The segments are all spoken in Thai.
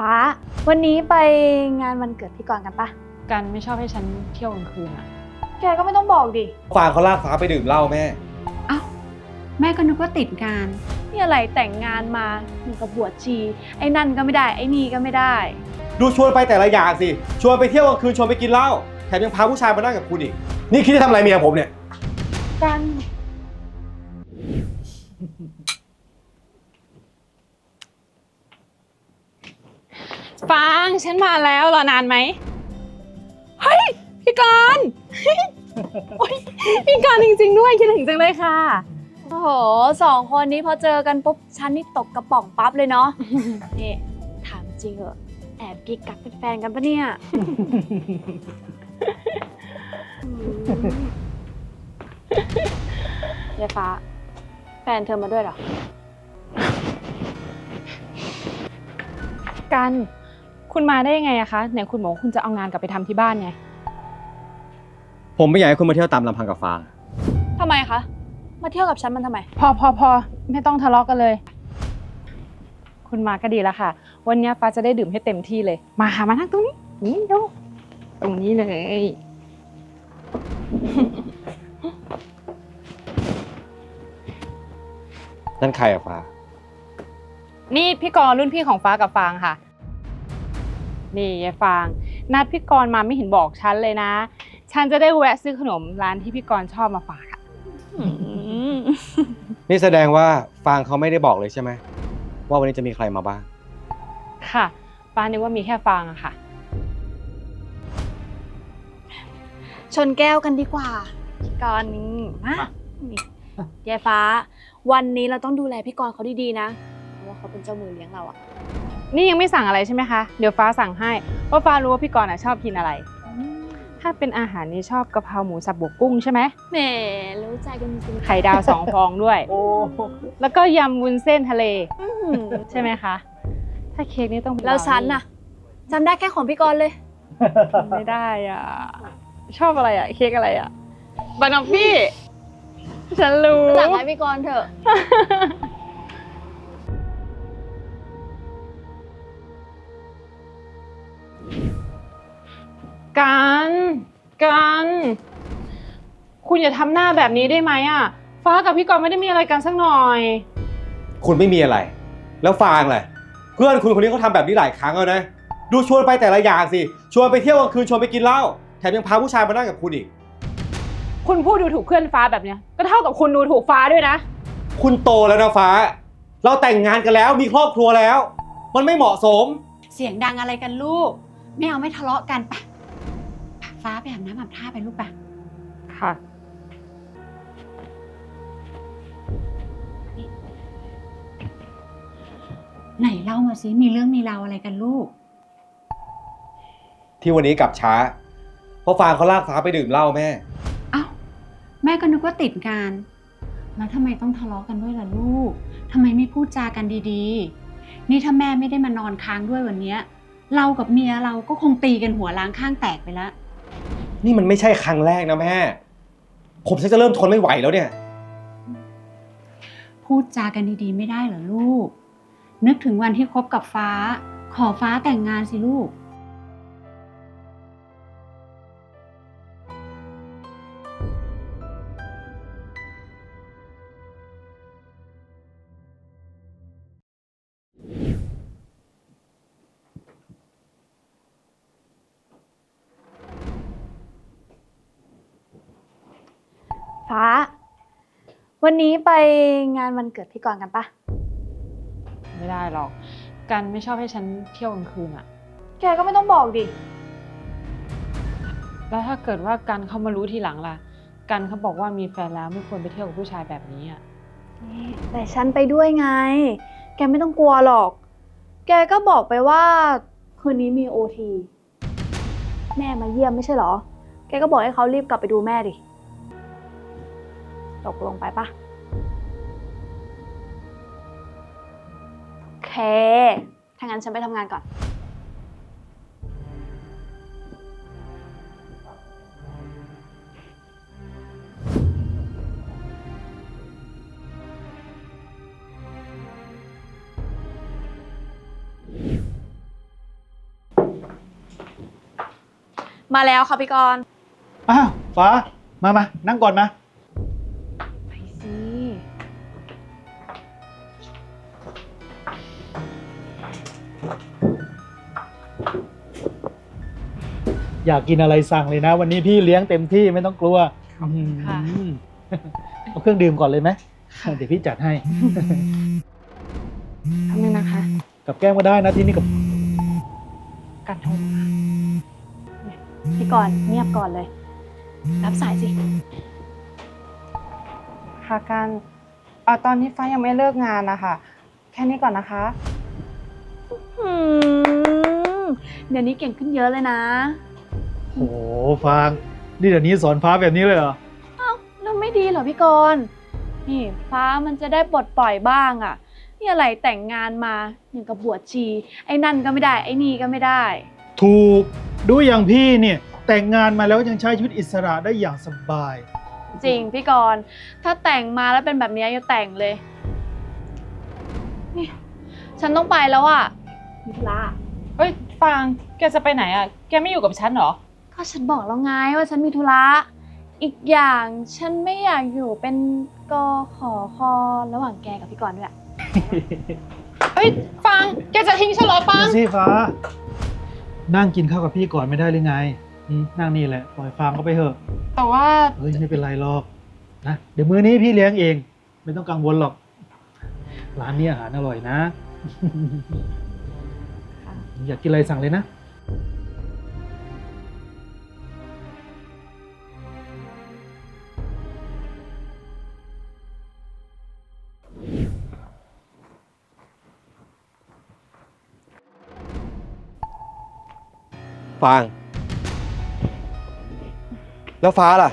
ฟ้า วันนี้ไปงานวันเกิดพี่กรณ์กันปะกันไม่ชอบให้ฉันเที่ยวกลางคืนอะแกก็ไม่ต้องบอกดิ ฟางเขาลากฟ้าไปดื่มเหล้าแม่เอ้าแม่ก็นึกว่าติดงาน นี่อะไรแต่งงานมาเหมืกับบวชชี ไอ้นั่นก็ไม่ได้ ไอ้นี่ก็ไม่ได้ ดูชวนไปแต่ละอย่างสิ ชวนไปเที่ยวกลางคืนชวนไปกินเหล้า แถมยังพาผู้ชายมานั่งกับคุณอีก นี่คิดจะทำอะไรเมียผมเนี่ย กัน ฟางฉันมาแล้วรอนานไหมเฮ้ยพี่กรณ์โอ๊ยพี่กรณ์จริง ๆ ด้วยคิดถึงจังเลยค่ะ โอ้โหสองคนนี้พอเจอกันปุ๊บฉันนี่ตกกระป๋องปั๊บเลยเนาะ นี่ถามจริงเหรอแอบกิ๊กกักเป็นแฟนกันปะเนี่ย ยายฟ้า แฟนเธอมาด้วยเหรอ กัน คุณมาได้ยังไงอะคะไหนคุณบอกว่าคุณจะเอางานกลับไปทำที่บ้านไงผมไม่อยากให้คุณมาเที่ยวตามลำพังกับฟ้า ทำไมคะ มาเที่ยวกับฉันมันทำไม พอพอพอไม่ต้องทะเลาะกันเลย คุณมาก็ดีแล้วค่ะ วันนี้ฟ้าจะได้ดื่มให้เต็มที่เลย มาหามานั่งตรงนี้ นี่ดูตรงนี้เลย นั่นใครอะฟ้า นี่พี่กรณ์รุ่นพี่ของฟ้ากับฟางค่ะ นี่ยายฟาง นัดพี่กรณ์มาไม่เห็นบอกฉันเลยนะ ฉันจะได้แวะซื้อขนมร้านที่พี่กรณ์ชอบมาฝากค่ะนี่แสดงว่าฟางเขาไม่ได้บอกเลยใช่ไหมว่าวันนี้จะมีใครมาบ้าง ค่ะ ป้านึกว่ามีแค่ฟางอะค่ะ ชนแก้วกันดีกว่าพี่กรณ์นี่มายายฟ้า วันนี้เราต้องดูแลพี่กรณ์เขาดีๆนะเพราะว่าเขาเป็นเจ้ามือเลี้ยงเราอะ นี่ยังไม่สั่งอะไรใช่ไหมคะ เดี๋ยวฟ้าสั่งให้เพราะฟ้ารู้ว่าพี่กรณ์ชอบกินอะไร ถ้าเป็นอาหารนี่ชอบกะเพราหมูสับบวกกุ้งใช่ไหมแหมรู้ใจกันจริงไข่ดาวสองฟองด้วย โอ้แล้วก็ยำวุ้นเส้นทะเลใช่ไหมคะ ถ้าเค้กนี่ต้องเรานแล้ฉันน่ะจำได้แค่ของพี่กรณ์เลยไม่ได้อะ ชอบอะไรอะ เค้กอะไรอะบานอฟฟี่ ฉันรู้ หลังไห้พี่กรณ์เถอะ กันกันคุณอย่าทำหน้าแบบนี้ได้ไหมอะ ฟ้ากับพี่กรณ์ไม่ได้มีอะไรกันสักหน่อย คุณไม่มีอะไร แล้วฟางแลยเพื่อนคุณคนนี้เขาทำแบบนี้หลายครั้งแล้วนะ ดูชวนไปแต่ละอย่างสิ ชวนไปเที่ยวกลางคืน ชวนไปกินเหล้า แถมยังพาผู้ชายมานั่งกับคุณอีก คุณพูดดูถูกเพื่อนฟ้าแบบเนี้ย ก็เท่ากับคุณดูถูกฟ้าด้วยนะ คุณโตแล้วนะฟ้า เราแต่งงานกันแล้ว มีครอบครัวแล้ว มันไม่เหมาะสม เสียงดังอะไรกันลูก ไม่เอาไม่ทะเลาะกันไป ฟ้าไปอาบน้ำอาบท่าไปลูกปะค่ะ ไหนเล่ามาสิมีเรื่องมีราวอะไรกันลูก ที่วันนี้กลับช้า เพราะฟางเขาลากฟ้าไปดื่มเหล้าแม่เอ้าแม่ก็นึกว่าติดงาน แล้วทำไมต้องทะเลาะกันด้วยล่ะลูกทำไมไม่พูดจากันดีๆ นี่ถ้าแม่ไม่ได้มานอนค้างด้วยวันนี้เรากับเมียเราก็คงตีกันหัวล้างข้างแตกไปแล้ว นี่มันไม่ใช่ครั้งแรกนะแม่ ผมฉันจะเริ่มทนไม่ไหวแล้วเนี่ย พูดจากันดีๆ ไม่ได้เหรอลูก นึกถึงวันที่คบกับฟ้า ขอฟ้าแต่งงานสิลูก วันนี้ไปงานวันเกิดพี่กรณ์กันปะไม่ได้หรอก กันไม่ชอบให้ฉันเที่ยวกลางคืนอะแกก็ไม่ต้องบอกดิ แล้วถ้าเกิดว่ากันเขามารู้ทีหลังล่ะ กันเขาบอกว่ามีแฟนแล้วไม่ควรไปเที่ยวกับผู้ชายแบบนี้อะแต่ฉันไปด้วยไง แกไม่ต้องกลัวหรอก แกก็บอกไปว่า คืนนี้มีโอที แม่มาเยี่ยมไม่ใช่หรอ แกก็บอกให้เขารีบกลับไปดูแม่ดิ ตกลงไปปะโอเค ถ้างั้นฉันไปทำงานก่อน มาแล้วค่ะพี่กรณ์ อ้าวฟ้า มามานั่งก่อนมา อยากกินอะไรสั่งเลยนะ วันนี้พี่เลี้ยงเต็มที่ไม่ต้องกลัวขอบคุณค่ะอืมเอาเครื่องดื่มก่อนเลยไหมเดี๋ยวพี่จัดให้ ทำนึงนะคะ กับแก้มก็ได้นะที่นี่กับกันโทรมาพี่กรณ์เงียบก่อนเลย รับสายสิ ค่ะกันเอ่อตอนนี้ฟ้ายังไม่เลิกงานนะคะ แค่นี้ก่อนนะคะ อืมเดี๋ยวนี้เก่งขึ้นเยอะเลยนะ โอ้โหฟางนี่เดี๋ยวนี้สอนฟ้าแบบนี้เลยเหรอแล้วไม่ดีเหรอพี่กรณ์นี่ฟ้ามันจะได้ปลดปล่อยบ้างอะนี่อะไรแต่งงานมาอย่างกับบวชชี ไอ้นั่นก็ไม่ได้ ไอ้นี่ก็ไม่ได้ ถูกดูอย่างพี่เนี่ยแต่งงานมาแล้วยังใช้ชีวิตอิสระได้อย่างสบาย จริงพี่กรณ์ถ้าแต่งมาแล้วเป็นแบบนี้อย่าแต่งเลยนี่ฉันต้องไปแล้วอะมิธุระเฮ้ยฟางแกจะไปไหนอะ แกไม่อยู่กับฉันเหรอ ก็ฉันบอกแล้วไงว่าฉันมีธุระ อีกอย่างฉันไม่อยากอยู่เป็นกขอคอระหว่างแกกับพี่กรณ์ด้วยเฮ้ยฟางแกจะทิ้งฉันเหรอฟางดูสิฟ้า นั่งกินข้าวกับพี่ก่อนไม่ได้หรือไงอืมนั่งนี่แหละปล่อยฟางก็ไปเถอะแต่ว่าเฮ้ยไม่เป็นไรหรอกนะเดี๋ยวมื้อนี้พี่เลี้ยงเอง ไม่ต้องกังวลหรอก ร้านนี้อาหารอร่อยนะ อยากกินอะไรสั่งเลยนะ ฟาง แล้วฟ้าล่ะ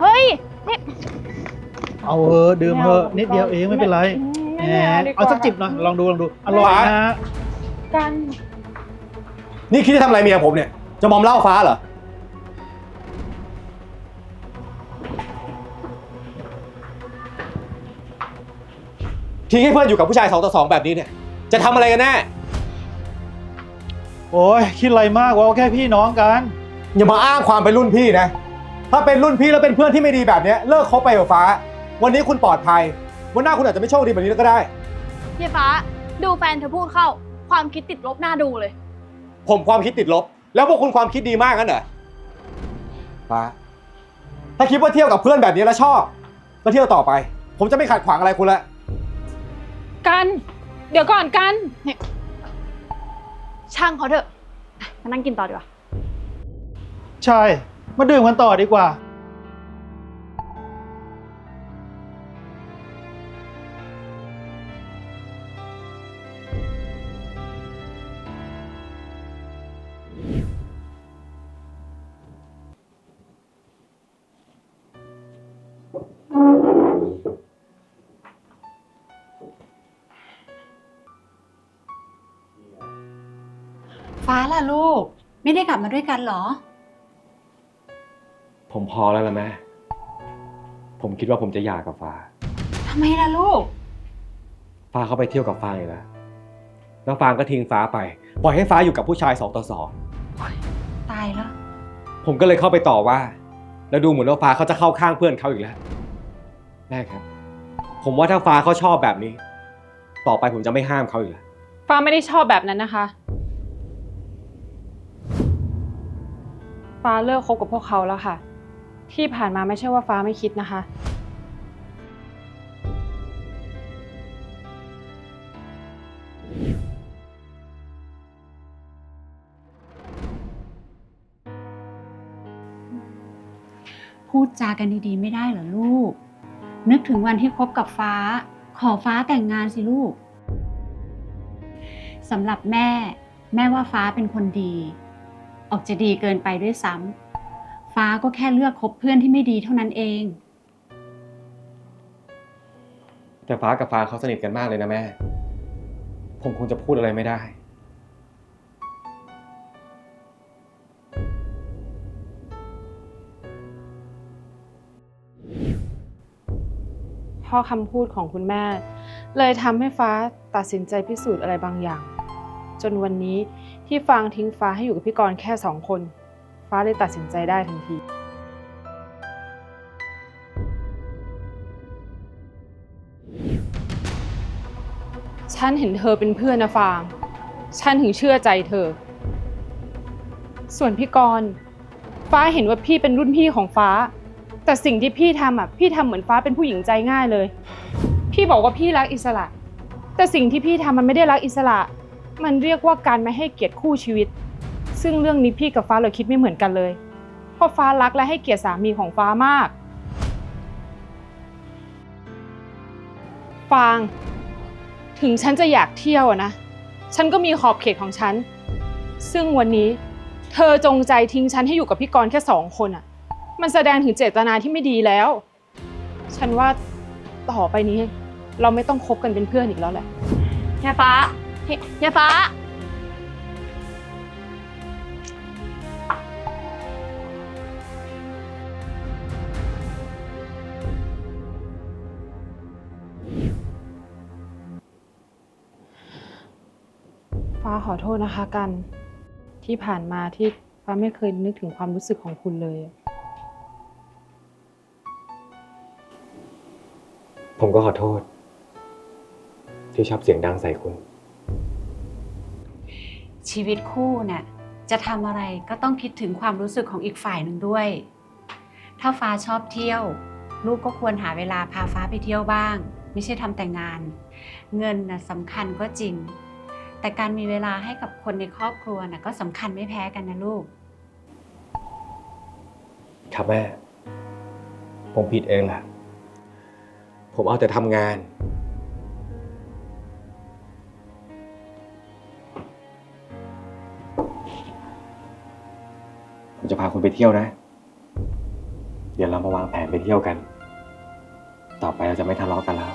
เฮ้ยนี่เอาเออดื่มเถอะนิดเดียวเองไม่เป็นไรแหมเอาสักจิบหน่อยลองดูลองดูอร่อยนะ กันนี่คิดจะทำอะไรเมียผมเนี่ย จะมอมเหล้าฟ้าเหรอ ทิ้งให้เพื่อนอยู่กับผู้ชายสองต่อสองแบบนี้เนี่ย จะทำอะไรกันแน่ โอ้ยคิดอะไรมากวะเอาแค่พี่น้องกัน อย่ามาอ้างความเป็นรุ่นพี่นะ ถ้าเป็นรุ่นพี่แล้วเป็นเพื่อนที่ไม่ดีแบบเนี้ยเลิกคบไปกับฟ้า วันนี้คุณปลอดภัย วันหน้าคุณอาจจะไม่โชคดีแบบนี้ก็ได้พี่ฟ้า ดูแฟนเธอพูดเข้า ความคิดติดลบหน้าดูเลย ผมความคิดติดลบ แล้วพวกคุณความคิดดีมากงั้นเหรอฟ้า ถ้าคิดว่าเที่ยวกับเพื่อนแบบนี้แล้วชอบ ก็เที่ยวต่อไป ผมจะไม่ขัดขวางอะไรคุณละ กัน เดี๋ยวก่อนกันช่างเขาเถอะมานั่งกินต่อดีกว่า ใช่ มาดื่มกันต่อดีกว่าฟ้า ล่ะลูก ไม่ได้กลับมาด้วยกันเหรอ ผมพอแล้วละแม่ ผมคิดว่าผมจะหย่ากับฟ้า ทำไมล่ะลูก ฟ้าเขาไปเที่ยวกับฟางอีกแล้ว แล้วฟางก็ทิ้งฟ้าไป ปล่อยให้ฟ้าอยู่กับผู้ชายสองต่อสอง ตายแล้ว ผมก็เลยเข้าไปต่อว่า แล้วดูเหมือนว่าฟ้าเขาจะเข้าข้างเพื่อนเขาอีกแล้ว แม่ครับ ผมว่าถ้าฟ้าเขาชอบแบบนี้ ต่อไปผมจะไม่ห้ามเขาอีกแล้ว ฟ้าไม่ได้ชอบแบบนั้นนะคะ ฟ้าเลิกคบกับพวกเขาแล้วค่ะ ที่ผ่านมาไม่ใช่ว่าฟ้าไม่คิดนะคะ พูดจากันดีๆ ไม่ได้เหรอลูก นึกถึงวันที่คบกับฟ้า ขอฟ้าแต่งงานสิลูกสำหรับแม่ แม่ว่าฟ้าเป็นคนดี ออกจะดีเกินไปด้วยซ้ำฟ้าก็แค่เลือกคบเพื่อนที่ไม่ดีเท่านั้นเอง แต่ฟ้ากับฟ้าเขาสนิทกันมากเลยนะแม่ ผมคงจะพูดอะไรไม่ได้ เพ่อคำพูดของคุณแม่ เลยทำให้ฟ้าตัดสินใจพิสูจน์อะไรบางอย่าง จนวันนี้ที่ฟางทิ้งฟ้าให้อยู่กับพี่กรณ์แค่สองคน ฟ้าเลยตัดสินใจได้ทันที ฉันเห็นเธอเป็นเพื่อนนะฟาง ฉันถึงเชื่อใจเธอ ส่วนพี่กรณ์ฟ้าเห็นว่าพี่เป็นรุ่นพี่ของฟ้า แต่สิ่งที่พี่ทำอะพี่ทำเหมือนฟ้าเป็นผู้หญิงใจง่ายเลย พี่บอกว่าพี่รักอิสระ แต่สิ่งที่พี่ทำมันไม่ได้รักอิสระ มันเรียกว่าการไม่ให้เกียรติคู่ชีวิต ซึ่งเรื่องนี้พี่กับฟ้าเราคิดไม่เหมือนกันเลย เพราะฟ้ารักและให้เกียรติสามีของฟ้ามาก ฟาง ถึงฉันจะอยากเที่ยวอะนะ ฉันก็มีขอบเขตของฉัน ซึ่งวันนี้ เธอจงใจทิ้งฉันให้อยู่กับพี่กรณ์แค่สองคนอะมันแสดงถึงเจตนาที่ไม่ดีแล้ว ฉันว่าต่อไปนี้ เราไม่ต้องคบกันเป็นเพื่อนอีกแล้วแหละยายฟ้า เฮ้ยยายฟ้า ฟ้าขอโทษนะคะกัน ที่ผ่านมาที่ฟ้าไม่เคยนึกถึงความรู้สึกของคุณเลย ผมก็ขอโทษ ที่ชอบเสียงดังใส่คุณ ชีวิตคู่น่ะจะทำอะไรก็ต้องคิดถึงความรู้สึกของอีกฝ่ายหนึ่งด้วย ถ้าฟ้าชอบเที่ยว ลูกก็ควรหาเวลาพาฟ้าไปเที่ยวบ้าง ไม่ใช่ทำแต่งาน เงินน่ะสำคัญก็จริง แต่การมีเวลาให้กับคนในครอบครัวน่ะก็สำคัญไม่แพ้กันนะลูก ครับแม่ ผมผิดเองแหละ ผมเอาแต่ทำงาน ผมจะพาคุณไปเที่ยวนะ เดี๋ยวเรามาวางแผนไปเที่ยวกัน ต่อไปเราจะไม่ทะเลาะกันแล้ว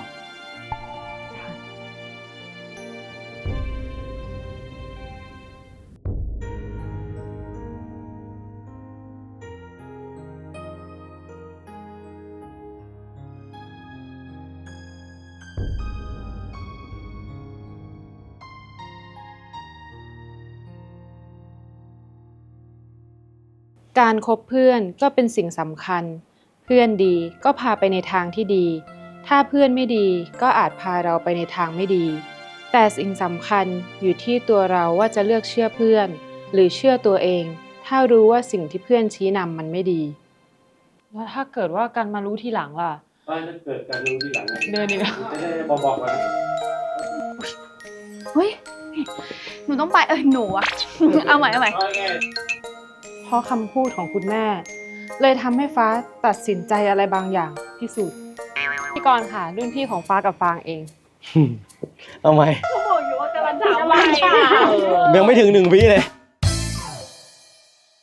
การคบเพื่อนก็เป็นสิ่งสำคัญ เพื่อนดีก็พาไปในทางที่ดี ถ้าเพื่อนไม่ดีก็อาจพาเราไปในทางไม่ดี แต่สิ่งสำคัญอยู่ที่ตัวเราว่าจะเลือกเชื่อเพื่อน หรือเชื่อตัวเอง ถ้ารู้ว่าสิ่งที่เพื่อนชี้นำมันไม่ดี แล้วถ้าเกิดว่ากันมารู้ทีหลังล่ะถ้าเกิดการรู้ทีหลังอะเดินอีกแล้วจะได้บอกๆกันเฮ้ย หนูต้องไป เออหนูอะ เอาใหม่เอาใหม่เอาไงเพ ราะคำพูดของคุณแม่ เลยทำให้ฟ้าตัดสินใจอะไรบางอย่างที่สุดพี่กรณ์ค่ะ รุ่นพี่ของฟ้ากับฟางเองเอาไหมเขาบอกอยู่ว่ากำลังถามว่ายังไม่ถึงหนึ่งวิเลย